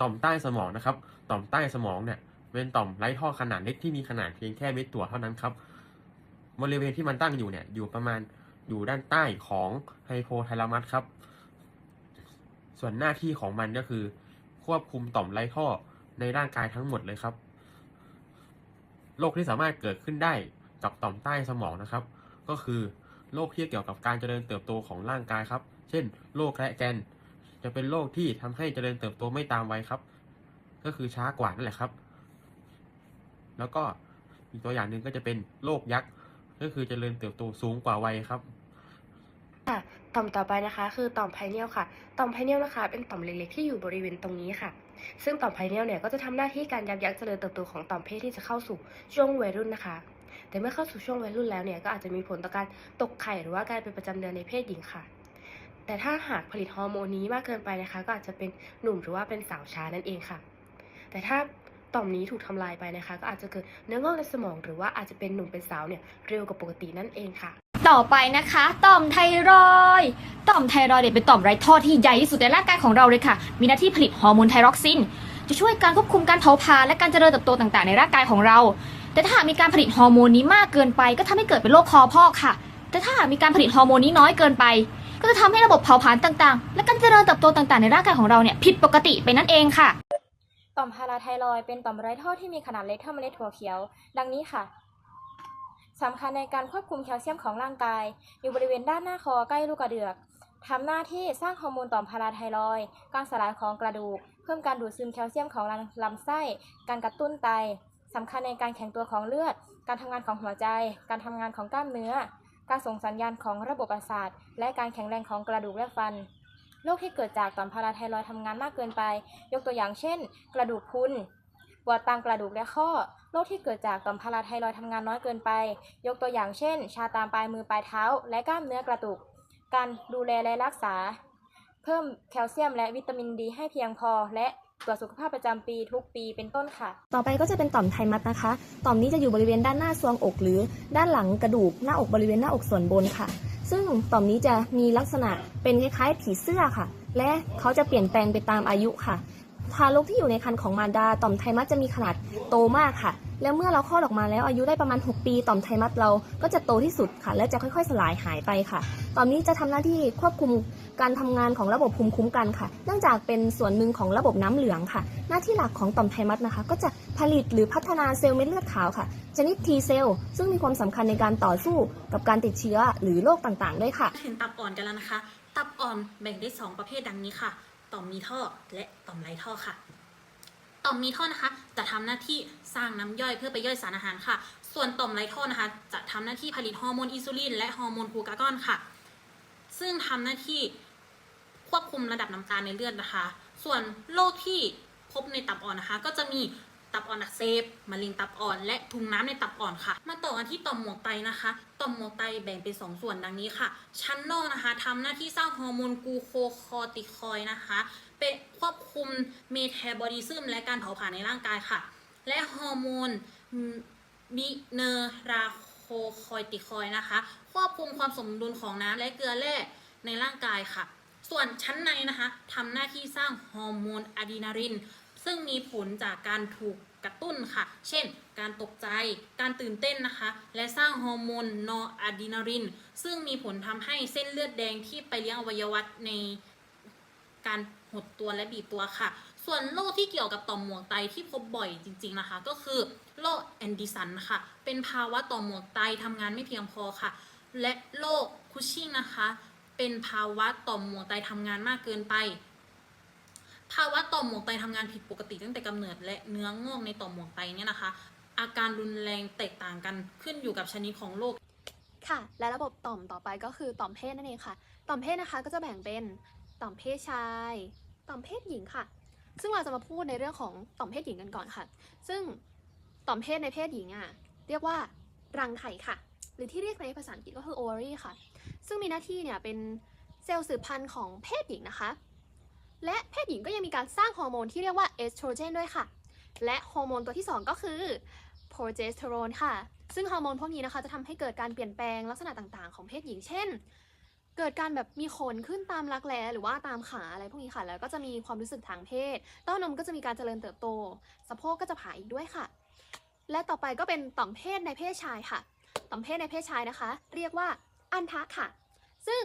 ต่อมใต้สมองนะครับ ต่อมใต้สมองเนี่ยเป็นต่อมไร้ท่อขนาดเล็กที่มีขนาดเพียงแค่เม็ดถั่วเท่านั้นครับ บริเวณที่มันตั้งอยู่เนี่ยอยู่ประมาณอยู่ด้านใต้ของไฮโพไทลามัสครับ ส่วนหน้าที่ของมันก็คือ ควบคุมต่อมไร้ท่อในร่างกายทั้งหมดเลยครับโรคที่สามารถเกิดขึ้นได้กับต่อมใต้สมองนะครับ ก็คือโรคที่เกี่ยวกับการเจริญเติบโตของร่างกายครับ เช่นโรคแระแกน จะเป็นโรคที่ทำให้เจริญเติบโตไม่ตามวัยครับ ก็คือช้ากว่านั่นแหละครับ แล้วก็อีกตัวอย่างหนึ่งก็จะเป็นโรคยักษ์ก็คือเจริญเติบโตสูงกว่าวัยครับค่ะต่อมต่อไปนะคะคือต่อมไพเนียลค่ะ ต่อมไพเนียลนะคะ เป็นต่อมเล็กๆที่อยู่บริเวณตรงนี้ค่ะ ซึ่งต่อมไพเนียลเนี่ยก็จะทำหน้าที่การยับยั้งเจริญเติบโตของต่อมเพศที่จะเข้าสู่ช่วงวัยรุ่นนะคะ แต่เมื่อเข้าสู่ช่วงวัยรุ่นแล้วเนี่ยก็อาจจะมีผลต่อการตกไข่หรือว่าการเป็นประจำเดือนในเพศหญิงค่ะ แต่ถ้าหากผลิตฮอร์โมนนี้มากเกินไปนะคะ ก็อาจจะเป็นหนุ่มหรือว่าเป็นสาวช้านั่นเองค่ะ แต่ถ้าต่อมนี้ถูกทำลายไปนะคะ ก็อาจจะเกิดเนื้องอกในสมอง หรือว่าอาจจะเป็นหนุ่มเป็นสาวเนี่ยเร็วกว่าปกตินั่นเองค่ะ ต่อไปนะคะ ต่อมไทรอยต่อมไทรอยเนี่ยเป็นต่อมไร้ท่อที่ใหญ่ที่สุดในร่างกายของเราเลยค่ะ มีหน้าที่ผลิตฮอร์โมนไทรอกซิน จะช่วยการควบคุมการเผาผลาญและการเจริญเติบโตต่างๆ ในร่างกายของเรา แต่ถ้าหากมีการผลิตฮอร์โมนนี้มากเกินไป ก็ทำให้เกิดเป็นโรคคอพอกค่ะ แต่ถ้าหากมีการผลิตฮอร์โมนนี้น้อยเกินไป ก็จะทำให้ระบบเผาผลาญต่างๆ และการเจริญเติบโตต่างๆ ในร่างกายของเราเนี่ยผิดปกติไปนั่นเองค่ะ ต่อมพาราไทรอยเป็นต่อมไร้ท่อที่มีขนาดเล็กเท่าเมล็ดถั่วเขียว ดังนี้ค่ะสำคัญในการควบคุมแคลเซียมของร่างกาย อยู่บริเวณด้านหน้าคอใกล้ลูกกระเดือกทำหน้าที่สร้างฮอร์โมนต่อมพาราไทรอยการสลายของกระดูก เพิ่มการดูดซึมแคลเซียมของลำไส้ การกระตุ้นไตสำคัญในการแข็งตัวของเลือด การทำงานของหัวใจ การทำงานของกล้ามเนื้อ การส่งสัญญาณของระบบประสาท และการแข็งแรงของกระดูกและฟัน โรคที่เกิดจากต่อมพาราไทรอยทำงานมากเกินไป ยกตัวอย่างเช่น กระดูกพุนปวดตามกระดูกและข้อ โรคที่เกิดจากต่อมพาราไทรอยทำงานน้อยเกินไป ยกตัวอย่างเช่น ชาตามปลายมือปลายเท้า และกล้ามเนื้อกระตุก การดูแลและรักษา เพิ่มแคลเซียมและวิตามินดีให้เพียงพอและ ตรวจสุขภาพประจำปีทุกปีเป็นต้นค่ะ ต่อไปก็จะเป็นต่อมไทมัสนะคะ ต่อมนี้จะอยู่บริเวณด้านหน้าซวงอกหรือด้านหลังกระดูกหน้าอกบริเวณหน้าอกส่วนบนค่ะ ซึ่งต่อมนี้จะมีลักษณะเป็นคล้ายๆผีเสื้อค่ะ และเขาจะเปลี่ยนแปลงไปตามอายุค่ะทารกที่อยู่ในครรภ์ของมารดาต่อมไทมัสจะมีขนาดโตมากค่ะ แล้วเมื่อเราคลอดออกมาแล้วอายุได้ประมาณ 6 ปีต่อมไทมัสเราก็จะโตที่สุดค่ะ และจะค่อยๆ สลายหายไปค่ะ ต่อมนี้จะทำหน้าที่ควบคุมการทำงานของระบบภูมิคุ้มกันค่ะ เนื่องจากเป็นส่วนหนึ่งของระบบน้ำเหลืองค่ะ หน้าที่หลักของต่อมไทมัสนะคะ ก็จะผลิตหรือพัฒนาเซลล์เม็ดเลือดขาวค่ะชนิด T เซลล์ซึ่งมีความสำคัญในการต่อสู้กับการติดเชื้อหรือโรคต่างๆด้วยค่ะถึงตับอ่อนกันแล้วนะคะ ตับอ่อนแบ่งได้ 2 ประเภทดังนี้ค่ะ ต่อมมีท่อและต่อมไร้ท่อค่ะ ต่อมมีท่อนะคะ จะทำหน้าที่สร้างน้ำย่อยเพื่อไปย่อยสารอาหารค่ะ ส่วนต่อมไรท่อนะคะ จะทำหน้าที่ผลิตฮอร์โมนอินซูลินและฮอร์โมนกลูกากอนค่ะ ซึ่งทำหน้าที่ควบคุมระดับน้ำตาลในเลือดนะคะ ส่วนโรคที่พบในตับอ่อนนะคะ ก็จะมี ตับอ่อนอักเสบมะเร็งตับอ่อน และถุงน้ำในตับอ่อนค่ะ มาต่อกันที่ต่อมหมวกไตนะคะต่อมหมวกไตแบ่งเป็นสองส่วนดังนี้ค่ะ ชั้นนอกนะคะทำหน้าที่สร้างฮอร์โมนกูโคคอติคอยนะคะ เป็นควบคุมเมตาบอลิซึมและการเผาผลาญในร่างกายค่ะ และฮอร์โมนบิเนราโคคอยติคอยนะคะ ควบคุมความสมดุลของน้ำและเกลือแร่ในร่างกายค่ะ ส่วนชั้นในนะคะทำหน้าที่สร้างฮอร์โมนอะดรีนาลิน ซึ่งมีผลจากการถูกกระตุ้นค่ะ เช่น การตกใจ การตื่นเต้นนะคะ และสร้างฮอร์โมนนอร์อะดรีนาลิน ซึ่งมีผลทำให้เส้นเลือดแดงที่ไปเลี้ยงอวัยวะในการหดตัวและบีบตัวค่ะ ส่วนโรคที่เกี่ยวกับต่อมหมวกไตที่พบบ่อยจริง ๆนะคะ ก็คือโรคแอนดิสันค่ะ เป็นภาวะต่อมหมวกไตทำงานไม่เพียงพอค่ะ และโรคคุชชิงนะคะ เป็นภาวะต่อมหมวกไตทำงานมากเกินไป ภาวะต่อมหมวกไตทำงานผิดปกติตั้งแต่กำเนิดและเนื้องอกในต่อมหมวกไตเนี่ยนะคะ อาการรุนแรงแตกต่างกันขึ้นอยู่กับชนิดของโรคค่ะ และระบบต่อมต่อไปก็คือต่อมเพศนั่นเองค่ะ ต่อมเพศนะคะก็จะแบ่งเป็นต่อมเพศชาย ต่อมเพศหญิงค่ะ ซึ่งเราจะมาพูดในเรื่องของต่อมเพศหญิงกันก่อนค่ะ ซึ่งต่อมเพศในเพศหญิงอะเรียกว่ารังไข่ค่ะ หรือที่เรียกในภาษาอังกฤษก็คือ ovary ค่ะ ซึ่งมีหน้าที่เนี่ยเป็นเซลล์สืบพันธุ์ของเพศหญิงนะคะ และเพศหญิงก็ยังมีการสร้างฮอร์โมนที่เรียกว่าเอสโตรเจนด้วยค่ะ และฮอร์โมนตัวที่สองก็คือโปรเจสเตอโรนค่ะ ซึ่งฮอร์โมนพวกนี้นะคะจะทำให้เกิดการเปลี่ยนแปลงลักษณะต่างๆ ของเพศหญิง เช่น เกิดการแบบมีขนขึ้นตามรักแร้หรือว่าตามขาอะไรพวกนี้ค่ะ แล้วก็จะมีความรู้สึกทางเพศ เต้านมก็จะมีการเจริญเติบโต สะโพกก็จะผ่าอีกด้วยค่ะ และต่อไปก็เป็นต่อมเพศในเพศชายค่ะ ต่อมเพศในเพศชายนะคะ เรียกว่าอันทะค่ะ ซึ่ง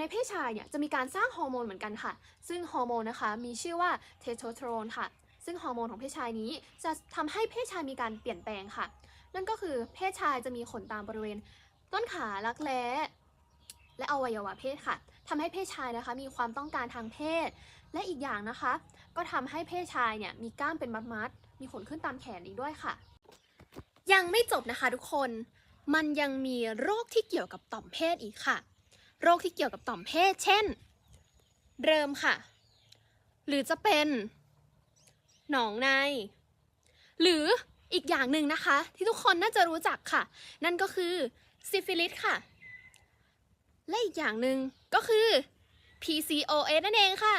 ในเพศชายเนี่ยจะมีการสร้างฮอร์โมนเหมือนกันค่ะ ซึ่งฮอร์โมนนะคะมีชื่อว่าเทสโทสเตอโรนค่ะ ซึ่งฮอร์โมนของเพศชายนี้จะทำให้เพศชายมีการเปลี่ยนแปลงค่ะ นั่นก็คือเพศชายจะมีขนตามบริเวณ ต้นขารักแร้และอวัยวะเพศค่ะทำให้เพศชายนะคะมีความต้องการทางเพศ และอีกอย่างนะคะ ก็ทำให้เพศชายเนี่ยมีกล้ามเป็นมัดๆมีขนขึ้นตามแขนอีกด้วยค่ะ ยังไม่จบนะคะทุกคน มันยังมีโรคที่เกี่ยวกับต่อมเพศอีกค่ะ โรคที่เกี่ยวกับต่อมเพศ เช่น เริมค่ะ หรือจะเป็นหนองใน หรืออีกอย่างหนึ่งนะคะ ที่ทุกคนน่าจะรู้จักค่ะ นั่นก็คือซิฟิลิสค่ะ และอีกอย่างหนึ่งก็คือ PCOS นั่นเองค่ะ